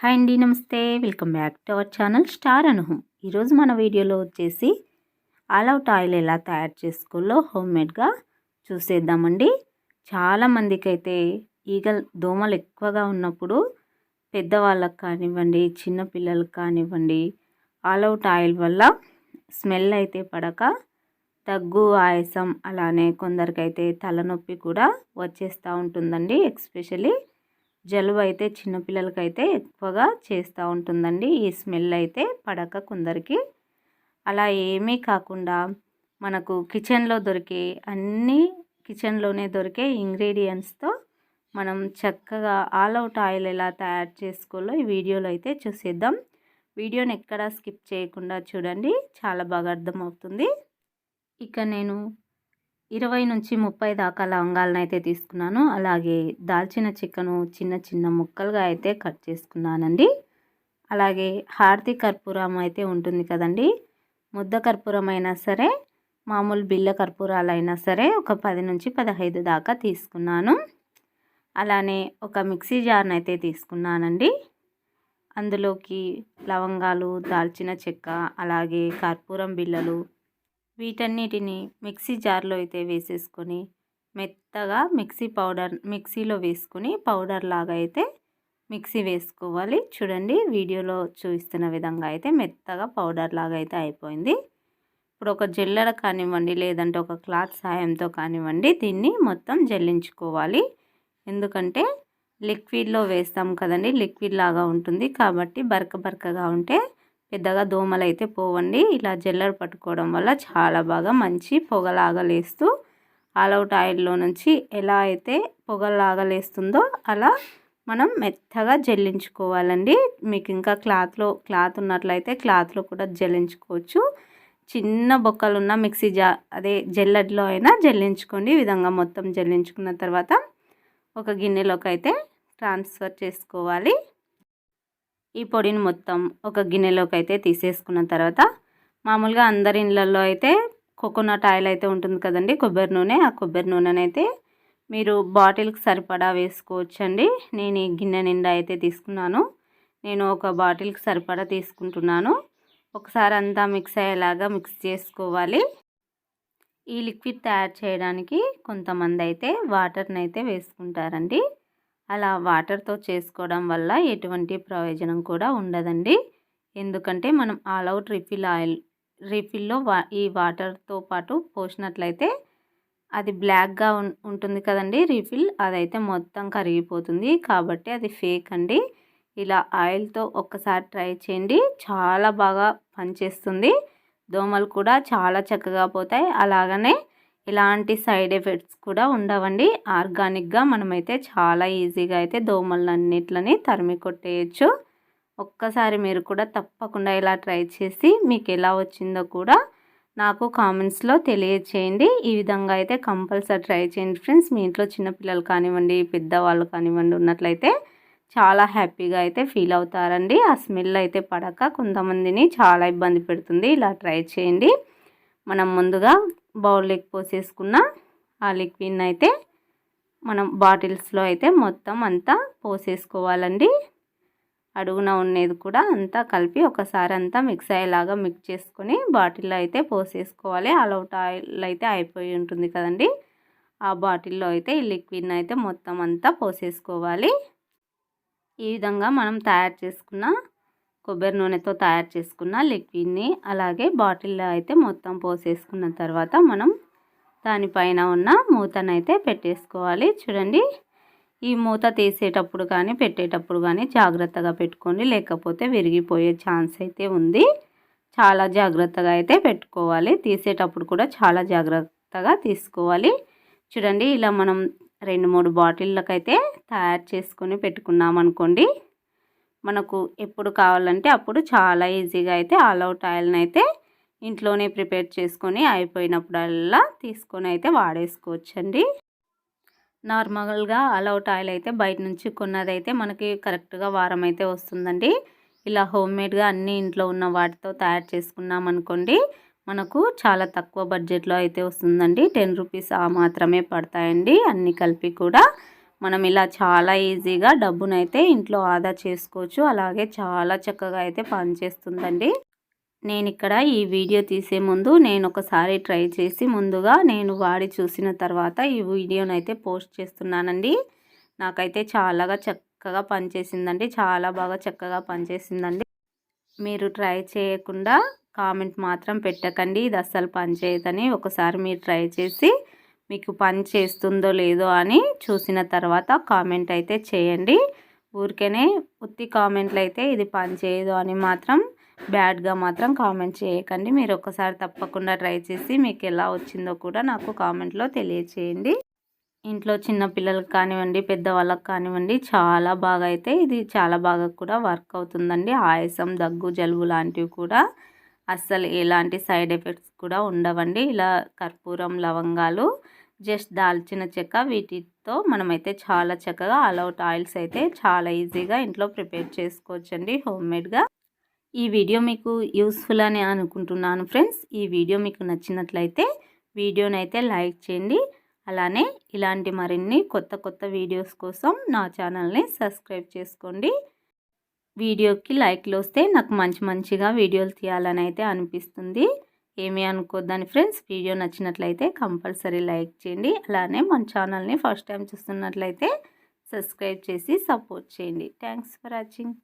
Hi అండి నమస్తే. Welcome back to our channel star Anuham. ఈరోజు మన వీడియోలో వచ్చేసి ఆల్ అవుట్ ఆయిల్ ఎలా తయారు చేసుకోలో హోమ్మేడ్గా చూసేద్దామండి. చాలామందికి అయితే ఈగల్ దోమలు ఎక్కువగా ఉన్నప్పుడు పెద్దవాళ్ళకి కానివ్వండి చిన్నపిల్లలకు కానివ్వండి ఆల్ అవుట్ ఆయిల్ వల్ల స్మెల్ అయితే పడక దగ్గు ఆయాసం అలానే కొందరికైతే తలనొప్పి కూడా వచ్చేస్తూ ఉంటుందండి ఎక్స్పెషలీ జలుబు అయితే చిన్నపిల్లలకైతే ఎక్కువగా చేస్తూ ఉంటుందండి. ఈ స్మెల్ అయితే పడక కొందరికి. అలా ఏమీ కాకుండా మనకు కిచెన్లో దొరికే అన్ని కిచెన్లోనే దొరికే ఇంగ్రీడియంట్స్తో మనం చక్కగా ఆల్ అవుట్ ఆయిల్ ఎలా తయారు చేసుకోవాలో ఈ వీడియోలో అయితే చూసేద్దాం. వీడియోని ఎక్కడా స్కిప్ చేయకుండా చూడండి. చాలా బాగా అర్థమవుతుంది. ఇక నేను ఇరవై నుంచి ముప్పై దాకా లవంగాలను అయితే తీసుకున్నాను. అలాగే దాల్చిన చిక్కను చిన్న చిన్న ముక్కలుగా అయితే కట్ చేసుకున్నానండి. అలాగే హారతి కర్పూరం అయితే ఉంటుంది కదండి. ముద్ద కర్పూరం అయినా సరే మామూలు బిల్ల కర్పూరాలు అయినా సరే ఒక పది నుంచి పదహైదు దాకా తీసుకున్నాను. అలానే ఒక మిక్సీ జార్ని అయితే తీసుకున్నానండి. అందులోకి లవంగాలు దాల్చిన చెక్క అలాగే కర్పూరం బిళ్ళలు వీటన్నిటిని మిక్సీ జార్లో అయితే వేసేసుకొని మెత్తగా మిక్సీ పౌడర్ మిక్సీలో వేసుకుని పౌడర్ లాగా అయితే మిక్సీ వేసుకోవాలి. చూడండి వీడియోలో చూపిస్తున్న విధంగా అయితే మెత్తగా పౌడర్ లాగా అయితే అయిపోయింది. ఇప్పుడు ఒక జల్లెడ కానివ్వండి లేదంటే ఒక క్లాత్ సాయంతో కానివ్వండి దీన్ని మొత్తం జల్లించుకోవాలి. ఎందుకంటే లిక్విడ్లో వేస్తాం కదండి లిక్విడ్ లాగా ఉంటుంది కాబట్టి బరక బరకగా ఉంటే పెద్దగా దోమలు అయితే పోవండి. ఇలా జల్లర్ పట్టుకోవడం వల్ల చాలా బాగా మంచి పొగలాగా లేస్తూ ఆల్అవుట్ ఆయిల్లో నుంచి ఎలా అయితే పొగలాగా లేస్తుందో అలా మనం మెత్తగా జల్లించుకోవాలండి. మీకు ఇంకా క్లాత్లో క్లాత్ ఉన్నట్లయితే క్లాత్లో కూడా జల్లించుకోవచ్చు. చిన్న బొక్కలు ఉన్న మిక్సీ జా అదే జల్లడ్లో అయినా జల్లించుకోండి. ఈ విధంగా మొత్తం జల్లించుకున్న తర్వాత ఒక గిన్నెలోకి అయితే ట్రాన్స్ఫర్ చేసుకోవాలి. ఈ పొడిని మొత్తం ఒక గిన్నెలోకి అయితే తీసేసుకున్న తర్వాత మామూలుగా అందరి ఇళ్ళల్లో అయితే కోకోనట్ ఆయిల్ అయితే ఉంటుంది కదండి కొబ్బరి నూనె. ఆ కొబ్బరి నూనెనైతే మీరు బాటిల్కి సరిపడా వేసుకోవచ్చండి. నేను ఈ గిన్నె నిండా అయితే తీసుకున్నాను. నేను ఒక బాటిల్కి సరిపడా తీసుకుంటున్నాను. ఒకసారి అంతా మిక్స్ అయ్యేలాగా మిక్స్ చేసుకోవాలి. ఈ లిక్విడ్ తయారు చేయడానికి కొంతమంది అయితే వాటర్ని అయితే వేసుకుంటారండి. అలా వాటర్తో చేసుకోవడం వల్ల ఎటువంటి ప్రయోజనం కూడా ఉండదండి. ఎందుకంటే మనం ఆల్ అవుట్ రిఫిల్ ఆయిల్ రిఫిల్లో వా ఈ వాటర్తో పాటు పోసినట్లయితే అది బ్లాక్గా ఉంటుంది కదండి రీఫిల్ అదైతే మొత్తం కరిగిపోతుంది. కాబట్టి అది ఫేక్ అండి. ఇలా ఆయిల్తో ఒక్కసారి ట్రై చేయండి. చాలా బాగా పనిచేస్తుంది. దోమలు కూడా చాలా చక్కగా పోతాయి. అలాగనే ఎలాంటి సైడ్ ఎఫెక్ట్స్ కూడా ఉండవండి. ఆర్గానిక్గా మనమైతే చాలా ఈజీగా అయితే దోమలన్నిట్లని తరిమి కొట్టేయచ్చు. ఒక్కసారి మీరు కూడా తప్పకుండా ఇలా ట్రై చేసి మీకు ఎలా వచ్చిందో కూడా నాకు కామెంట్స్లో తెలియచేయండి. ఈ విధంగా అయితే కంపల్సరీ ట్రై చేయండి ఫ్రెండ్స్. మీ ఇంట్లో చిన్నపిల్లలు కానివ్వండి పెద్దవాళ్ళు కానివ్వండి ఉన్నట్లయితే చాలా హ్యాపీగా అయితే ఫీల్ అవుతారండి. ఆ స్మెల్ అయితే పడక కొంతమందిని చాలా ఇబ్బంది పెడుతుంది. ఇలా ట్రై చేయండి. మనం ముందుగా బౌల్లోకి పోసేసుకున్న ఆ లిక్విడ్ని అయితే మనం బాటిల్స్లో అయితే మొత్తం అంతా పోసేసుకోవాలండి. అడుగున ఉండేది కూడా అంతా కలిపి ఒకసారి అంతా మిక్స్ అయ్యేలాగా మిక్స్ చేసుకొని బాటిల్లో అయితే పోసేసుకోవాలి. అలౌట్ ఆయిల్ అయితే అయిపోయి ఉంటుంది కదండి. ఆ బాటిల్లో అయితే ఈ లిక్విడ్ని అయితే మొత్తం అంతా పోసేసుకోవాలి. ఈ విధంగా మనం తయారు చేసుకున్న కొబ్బరి నూనెతో తయారు చేసుకున్న లిక్విడ్ని అలాగే బాటిల్లో అయితే మొత్తం పోసేసుకున్న తర్వాత మనం దానిపైన ఉన్న మూతనైతే పెట్టేసుకోవాలి. చూడండి ఈ మూత తీసేటప్పుడు కానీ పెట్టేటప్పుడు కానీ జాగ్రత్తగా పెట్టుకోండి. లేకపోతే విరిగిపోయే ఛాన్స్ అయితే ఉంది. చాలా జాగ్రత్తగా అయితే పెట్టుకోవాలి. తీసేటప్పుడు కూడా చాలా జాగ్రత్తగా తీసుకోవాలి. చూడండి ఇలా మనం రెండు మూడు బాటిళ్ళకైతే తయారు చేసుకొని పెట్టుకున్నాం అనుకోండి మనకు ఎప్పుడు కావాలంటే అప్పుడు చాలా ఈజీగా అయితే ఆల్ అవుట్ ఆయిల్ని అయితే ఇంట్లోనే ప్రిపేర్ చేసుకొని అయిపోయినప్పుడల్లా తీసుకొని అయితే వాడేసుకోవచ్చండి. నార్మల్గా అలౌట్ ఆయిల్ అయితే బయట నుంచి కొన్నదైతే మనకి కరెక్ట్గా వారం అయితే వస్తుందండి. ఇలా హోమ్ మేడ్గా అన్ని ఇంట్లో ఉన్న వాటితో తయారు చేసుకున్నాం అనుకోండి మనకు చాలా తక్కువ బడ్జెట్లో అయితే వస్తుందండి. టెన్ రూపీస్ ఆ మాత్రమే పడతాయండి అన్నీ కలిపి కూడా. మనం ఇలా చాలా ఈజీగా డబ్బునైతే ఇంట్లో ఆదా చేసుకోవచ్చు. అలాగే చాలా చక్కగా అయితే పనిచేస్తుందండి. నేను ఇక్కడ ఈ వీడియో తీసే ముందు నేను ఒకసారి ట్రై చేసి ముందుగా నేను వాడి చూసిన తర్వాత ఈ వీడియోని అయితే పోస్ట్ చేస్తున్నానండి. నాకైతే చాలాగా చక్కగా పనిచేసిందండి. చాలా బాగా చక్కగా పనిచేసిందండి. మీరు ట్రై చేయకుండా కామెంట్ మాత్రం పెట్టకండి. ఇది అస్సలు పనిచేయదని ఒకసారి మీరు ట్రై చేసి మీకు పని చేస్తుందో లేదో అని చూసిన తర్వాత కామెంట్ అయితే చేయండి. ఊరికేనే ఉత్తి కామెంట్లు అయితే ఇది పని చేయదు అని మాత్రం బ్యాడ్గా మాత్రం కామెంట్ చేయకండి. మీరు ఒకసారి తప్పకుండా ట్రై చేసి మీకు ఎలా వచ్చిందో కూడా నాకు కామెంట్లో తెలియచేయండి. ఇంట్లో చిన్న పిల్లలకు కానివ్వండి పెద్దవాళ్ళకి కానివ్వండి చాలా బాగా అయితే ఇది చాలా బాగా కూడా వర్క్ అవుతుందండి. ఆయాసం దగ్గు జలుబు లాంటివి కూడా అస్సలు ఎలాంటి సైడ్ ఎఫెక్ట్స్ కూడా ఉండవండి. ఇలా కర్పూరం లవంగాలు జస్ట్ దాల్చిన చెక్క వీటితో మనమైతే చాలా చక్కగా అలౌట్ ఆయిల్స్ అయితే చాలా ఈజీగా ఇంట్లో ప్రిపేర్ చేసుకోవచ్చండి హోమ్మేడ్గా ఈ వీడియో మీకు యూస్ఫుల్ అని అనుకుంటున్నాను ఫ్రెండ్స్. ఈ వీడియో మీకు నచ్చినట్లయితే వీడియోని అయితే లైక్ చేయండి. అలానే ఇలాంటి మరిన్ని కొత్త కొత్త వీడియోస్ కోసం నా ఛానల్ని సబ్స్క్రైబ్ చేసుకోండి. వీడియోకి లైక్లు వస్తే నాకు మంచి మంచిగా వీడియోలు తీయాలని అయితే అనిపిస్తుంది. ఏమీ అనుకోద్దని ఫ్రెండ్స్. వీడియో నచ్చినట్లయితే కంపల్సరీ లైక్ చేయండి. అలానే మన ఛానల్ని ఫస్ట్ టైం చూస్తున్నట్లయితే సబ్స్క్రైబ్ చేసి సపోర్ట్ చేయండి. Thanks for watching.